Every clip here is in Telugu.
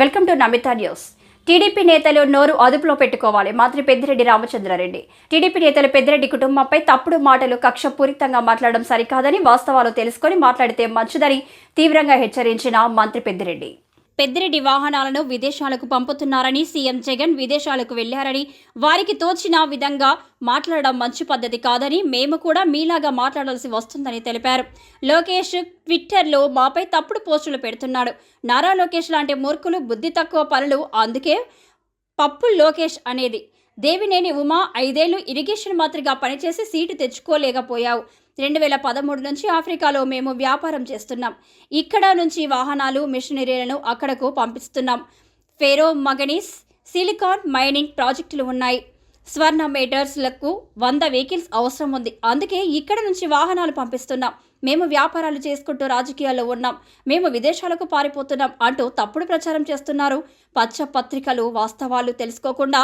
Welcome to Namita news. TDP నేతలు నోరు అదుపులో పెట్టుకోవాలి. మంత్రి పెద్దిరెడ్డి రామచంద్రారెడ్డి. టీడీపీ నేతలు పెద్దిరెడ్డి కుటుంబంపై తప్పుడు మాటలు కక్షపూరితంగా మాట్లాడడం సరికాదని వాస్తవాలు తెలుసుకొని మాట్లాడితే మంచిదని తీవ్రంగా హెచ్చరించిన మంత్రి పెద్దిరెడ్డి. పెద్దిరెడ్డి వాహనాలను విదేశాలకు పంపుతున్నారని సీఎం జగన్ విదేశాలకు వెళ్ళారని వారికి తోచిన విధంగా మాట్లాడడం మంచి పద్ధతి కాదని మేము కూడా మీలాగా మాట్లాడాల్సి వస్తుందని తెలిపారు. లోకేష్ ట్విట్టర్లో మాపై తప్పుడు పోస్టులు పెడుతున్నాడు. నారా లోకేష్ లాంటి మూర్ఖులు బుద్ధి తక్కువ పనులు అందుకే పప్పు లోకేష్ అనేది. దేవినేని ఉమా ఐదేళ్ళు ఇరిగేషన్ మంత్రిగా పనిచేసి సీటు తెచ్చుకోలేకపోయావు. రెండు వేల పదమూడు నుంచి ఆఫ్రికాలో మేము వ్యాపారం చేస్తున్నాం. ఇక్కడ నుంచి వాహనాలు మిషనరీలను అక్కడకు పంపిస్తున్నాం. ఫెరో మగనీస్ సిలికాన్ మైనింగ్ ప్రాజెక్టులు ఉన్నాయి. స్వర్ణ మేటర్స్లకు వంద వెహికల్స్ అవసరం ఉంది. అందుకే ఇక్కడ నుంచి వాహనాలు పంపిస్తున్నాం. మేము వ్యాపారాలు చేసుకుంటూ రాజకీయాల్లో ఉన్నాం. మేము విదేశాలకు పారిపోతున్నాం అంటూ తప్పుడు ప్రచారం చేస్తున్నారు. పచ్చ పత్రికలు వాస్తవాలు తెలుసుకోకుండా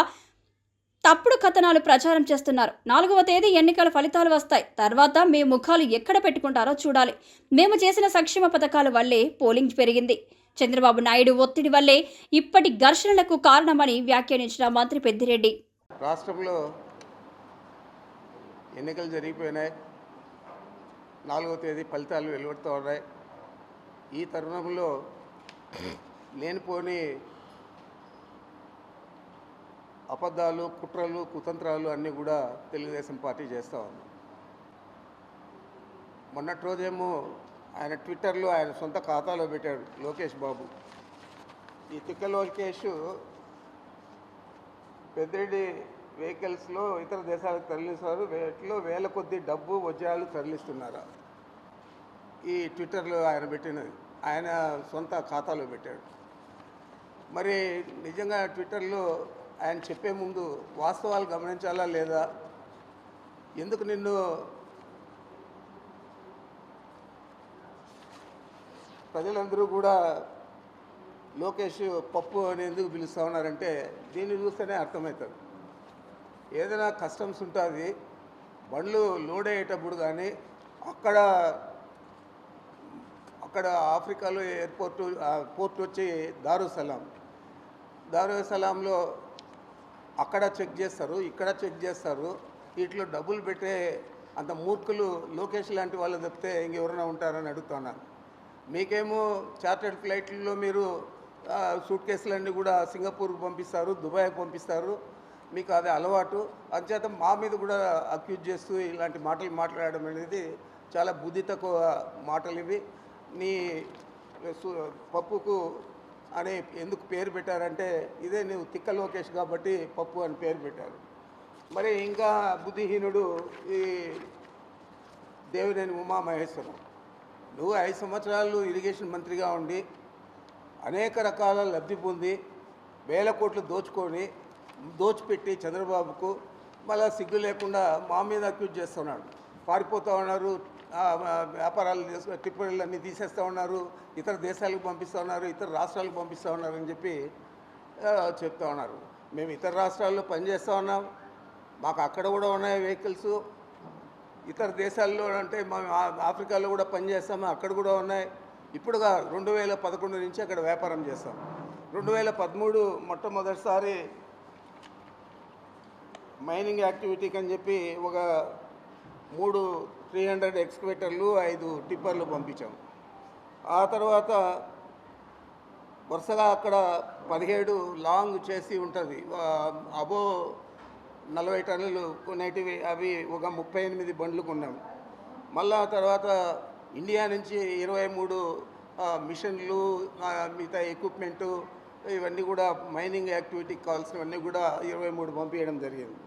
తప్పుడు కథనాలు ప్రచారం చేస్తున్నారు. నాలుగవ తేదీ ఎన్నికల ఫలితాలు వస్తాయి. తర్వాత మీ ముఖాలు ఎక్కడ పెట్టుకుంటారో చూడాలి. మేము చేసిన సంక్షేమ పథకాల వల్లే పోలింగ్ పెరిగింది. చంద్రబాబు నాయుడు ఒత్తిడి వల్లే ఇప్పటి ఘర్షణలకు కారణమని వ్యాఖ్యానించిన మంత్రి పెద్దిరెడ్డి. రాష్ట్రంలో ఎన్నికలు జరిగిపోయినాయి. నాలుగవ తేదీ ఫలితాలు వెలువడుతూ ఉన్నాయి. ఈ తరుణంలో లేనిపోని అబద్ధాలు కుట్రలు కుతంత్రాలు అన్నీ కూడా తెలుగుదేశం పార్టీ చేస్తూ ఉంది. మొన్నటి రోజేమో ఆయన ట్విట్టర్లో ఆయన సొంత ఖాతాలో పెట్టాడు లోకేష్ బాబు. ఈ తిక్క లోకేష్ పెద్దిరెడ్డి వెహికల్స్లో ఇతర దేశాలకు తరలిస్తారు వీటిలో వేల కొద్ది డబ్బు వజ్రాలు తరలిస్తున్నారా? ఈ ట్విట్టర్లో ఆయన పెట్టినది. ఆయన సొంత ఖాతాలో పెట్టాడు. మరి నిజంగా ట్విట్టర్లో ఆయన చెప్పే ముందు వాస్తవాలు గమనించాలా లేదా? ఎందుకు నిన్ను ప్రజలందరూ కూడా లోకేష్ పప్పు అని ఎందుకు పిలుస్తూ ఉన్నారంటే దీన్ని చూస్తేనే అర్థమవుతుంది. ఏదైనా కస్టమ్స్ ఉంటుంది బండ్లు లోడ్ అయ్యేటప్పుడు కానీ అక్కడ అక్కడ ఆఫ్రికాలో ఎయిర్పోర్ట్ పోర్ట్ వచ్చి దారుసలాం. దారుసలాంలో అక్కడ చెక్ చేస్తారు ఇక్కడ చెక్ చేస్తారు. వీటిలో డబ్బులు పెట్టే అంత మూర్ఖులు లోకేష్ లాంటి వాళ్ళు తప్పితే ఇంకెవరైనా ఉంటారని అడుగుతున్నాను మీకేమో చార్టర్డ్ ఫ్లైట్లలో మీరు సూట్ కేసులన్నీ కూడా సింగపూర్కి పంపిస్తారు దుబాయ్కి పంపిస్తారు. మీకు అది అలవాటు. అంచేత మా మీద కూడా అక్యూజ్ చేస్తూ ఇలాంటి మాటలు మాట్లాడడం అనేది చాలా బుద్ధి తక్కువ మాటలు ఇవి. నీ సు- పప్పుకు అని ఎందుకు పేరు పెట్టారంటే ఇదే నువ్వు తిక్క లోకేష్ కాబట్టి పప్పు అని పేరు పెట్టారు. మరి ఇంకా బుద్ధిహీనుడు ఈ దేవినేని ఉమామహేశ్వరం నువ్వు ఐదు సంవత్సరాలు ఇరిగేషన్ మంత్రిగా ఉండి అనేక రకాల లబ్ధి పొంది వేల కోట్లు దోచుకొని దోచిపెట్టి చంద్రబాబుకు మళ్ళా సిగ్గు లేకుండా మా మీద అక్యూజ్ చేస్తున్నాడు. పారిపోతూ ఉన్నారు వ్యాపారాలు చేసు టిప్పర్లు అన్నీ తీసేస్తూ ఉన్నారు ఇతర దేశాలకు పంపిస్తూ ఉన్నారు ఇతర రాష్ట్రాలకు పంపిస్తూ ఉన్నారు అని చెప్పి చెప్తా ఉన్నారు. మేము ఇతర రాష్ట్రాల్లో పనిచేస్తూ ఉన్నాం మాకు అక్కడ కూడా ఉన్నాయి వెహికల్స్ ఇతర దేశాల్లో అంటే మేము ఆఫ్రికాలో కూడా పనిచేస్తాము అక్కడ కూడా ఉన్నాయి. ఇప్పుడుగా రెండు వేల పదకొండు నుంచి అక్కడ వ్యాపారం చేస్తాం. రెండు వేల పదమూడు మొట్టమొదటిసారి మైనింగ్ యాక్టివిటీకి అని చెప్పి ఒక మూడు త్రీ హండ్రెడ్ ఎక్స్కవేటర్లు ఐదు టిప్పర్లు పంపించాం ఆ తర్వాత వరుసగా అక్కడ పదిహేడు లాంగ్ చేసి ఉంటుంది. అబో నలభై టన్నులు కొనేటివి అవి ఒక ముప్పై ఎనిమిది బండ్లు కొన్నాం మళ్ళా తర్వాత ఇండియా నుంచి ఇరవై మూడు మిషన్లు మిగతా ఎక్విప్మెంటు ఇవన్నీ కూడా మైనింగ్ యాక్టివిటీకి కావాల్సినవన్నీ కూడా ఇరవై మూడు పంపించడం జరిగింది.